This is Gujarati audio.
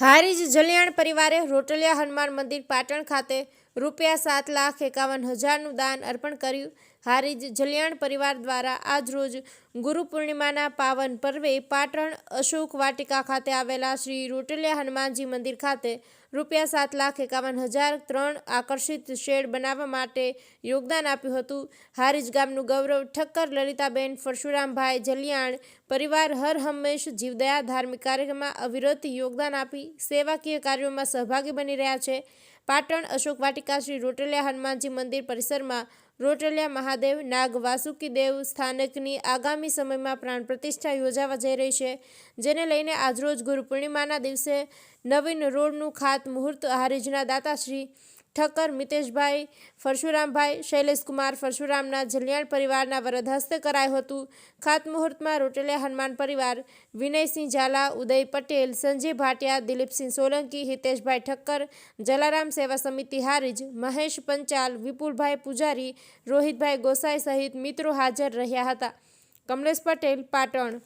હારીજ જલિયાણ પરિવારે રોટલિયા હનુમાન મંદિર પાટણ ખાતે રૂપિયા સાત લાખ એકાવન હજારનું દાન અર્પણ કર્યું. હારીજ જલિયાણ પરિવાર દ્વારા આજરોજ ગુરુ પૂર્ણિમાના પાવન પર્વે પાટણ અશોક વાટિકા ખાતે આવેલા શ્રી રોટલિયા હનુમાનજી મંદિર ખાતે રૂપિયા સાત લાખ એકાવન હજાર ત્રણ આકર્ષિત શેડ બનાવવા માટે યોગદાન આપ્યું હતું. હારીજ ગામનું ગૌરવ ઠક્કર લલિતાબેન પરશુરામભાઈ જલિયાણ પરિવાર હર હંમેશ જીવદયા ધાર્મિક કાર્યક્રમમાં અવિરત યોગદાન આપી સેવાકીય કાર્યોમાં સહભાગી બની રહ્યા છે. પાટણ અશોક વાટિકા શ્રી રોટલિયા હનુમાનજી મંદિર પરિસરમાં રોટલિયા મહાદેવ નાગ વાસુકી દેવ સ્થાનકની આગામી સમયમાં પ્રાણ પ્રતિષ્ઠા યોજાવા જઈ રહી છે, જેને લઈને આજરોજ ગુરુ પૂર્ણિમાના દિવસે નવીન રોડનું ખાત મુહૂર્ત હારીજના દાતાશ્રી ઠક્કર, મિતેશભાઈ, પરશુરામભાઈ, શૈલેષકુમાર, પરશુરામના જલિયાણ પરિવારના વરદ હસ્તે કરાયું હતું. ખાતમુહૂર્તમાં રોટેલિયા હનુમાન પરિવાર, વિનયસિંહ ઝાલા, ઉદય પટેલ, સંજય ભાટિયા, દિલીપસિંહ સોલંકી, હિતેશભાઈ ઠક્કર, જલારામ સેવા સમિતિ હારીજ, મહેશ પંચાલ, વિપુલભાઈ પૂજારી, રોહિતભાઈ ગોસાઈ સહિત મિત્રો હાજર રહ્યા હતા. કમલેશ પટેલ, પાટણ.